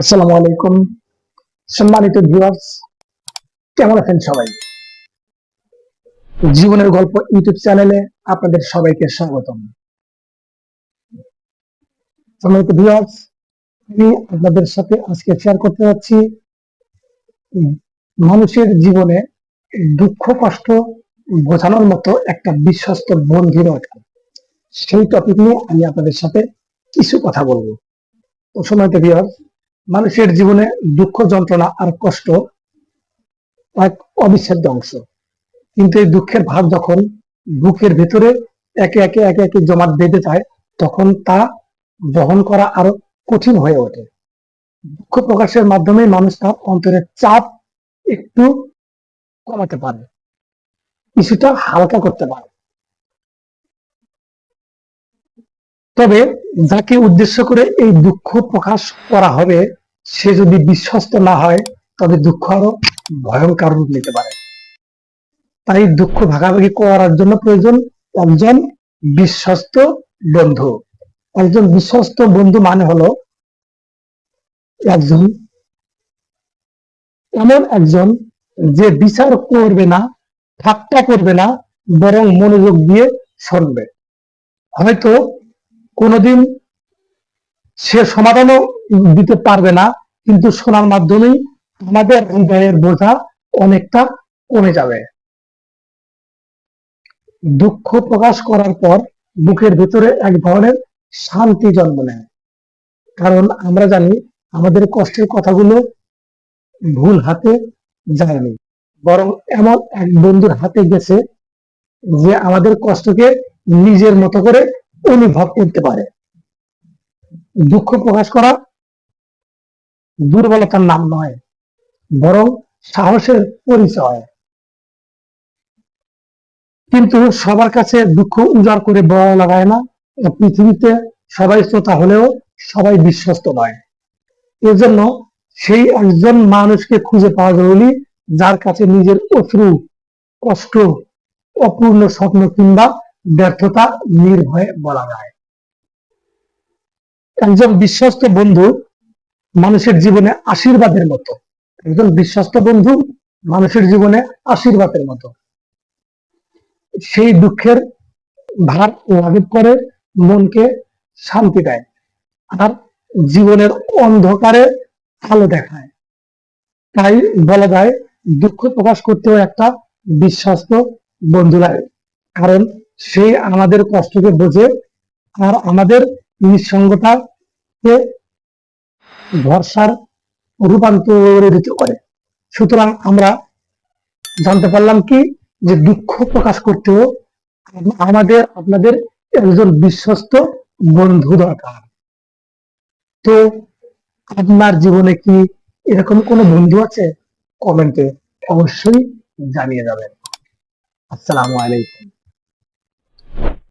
আসসালামু আলাইকুম। সম্মানিত ভিউয়ার্স কেমন আছেন সবাই? জীবনের গল্প ইউটিউব চ্যানেলে আপনাদের সবাইকে স্বাগতম। সম্মানিত ভিউয়ার্স আমি আপনাদের সাথে আজকে শেয়ার করতে যাচ্ছি মানুষের জীবনে দুঃখ, কষ্ট বোঝানোর মতো একটা বিশ্বস্ত বন্ধু দরকার। সেই টপিক নিয়ে আমি আপনাদের সাথে কিছু কথা বলব। তো ভিউয়ার্স মানুষের জীবনে দুঃখ, যন্ত্রণা আর কষ্ট এক অবিচ্ছেদ্য অংশ। কিন্তু এই দুঃখের ভাব যখন বুকের ভেতরে একে একে একে একে জমাট বেঁধে যায়, তখন তা বহন করা আরও কঠিন হয়ে ওঠে। দুঃখ প্রকাশের মাধ্যমে মানুষ তার অন্তরের চাপ একটু কমাতে পারে, কিছুটা হালকা করতে পারে। তবে যাকে উদ্দেশ্য করে এই দুঃখ প্রকাশ করা হবে, সে যদি বিশ্বস্ত না হয়, তবে দুঃখ আরও ভয়ঙ্কর রূপ নিতে পারে। তাই দুঃখ ভাগাভাগি করার জন্য প্রয়োজন একজন বিশ্বস্ত বন্ধু। একজন বিশ্বস্ত বন্ধু মানে হলো একজন, এমন একজন যে বিচার করবে না, ঠাট্টা করবে না, বরং মনোযোগ দিয়ে শুনবে। হয়তো কোনোদিন সে সমাধানও দিতে পারবে না, কিন্তু শোনার মাধ্যমেই আমাদের হৃদয়ের বোঝা অনেকটা কমে যাবে। দুঃখ প্রকাশ করার পর বুকের ভিতরে এক ধরনের শান্তি জন্ম নেয়। কারণ আমরা জানি আমাদের কষ্টের কথাগুলো ভুল হাতে যায়নি। বরং এমন এক বন্ধুর হাতে গেছে যে আমাদের কষ্টকে নিজের মতো করে অনুভব করতে পারে। দুঃখ প্রকাশ করা দুর্বলতার নাম নয়, বরং সাহসের পরিচয়। কিন্তু সবার কাছে দুঃখ উজাড় করে বলা লাগায় না পৃথিবীতে সবাই শ্রোতা হলেও সবাই বিশ্বস্ত নয়। এজন্য সেই একজন মানুষকে খুঁজে পাওয়া জরুরি, যার কাছে নিজের অশ্রু, কষ্ট, অপূর্ণ স্বপ্ন কিংবা ব্যর্থতা নির্ভয়ে বলা যায়। একজন বিশ্বস্ত বন্ধু মানুষের জীবনে আশীর্বাদের মতো। একজন বিশ্বস্ত বন্ধু মানুষের জীবনে আশীর্বাদের মতো। সেই দুঃখের ভার লাঘব করে, মনকে শান্তি দেয়, আর জীবনের অন্ধকারে আলো দেখায়। তাই বলা যায়, দুঃখ প্রকাশ করতেও একটা বিশ্বস্ত বন্ধু লাগে। কারণ সে আমাদের কষ্টকে বোঝে আর আমাদের নিঃসঙ্গতাকে ভরসার রূপান্তরিত করে। সুতরাং আমরা জানতে পারলাম কি যে দুঃখ প্রকাশ করতেও আমাদের, আপনাদের একজন বিশ্বস্ত বন্ধু দরকার। তো আপনার জীবনে কি এরকম কোনো বন্ধু আছে? কমেন্টে অবশ্যই জানিয়ে যাবেন। আসসালামু আলাইকুম।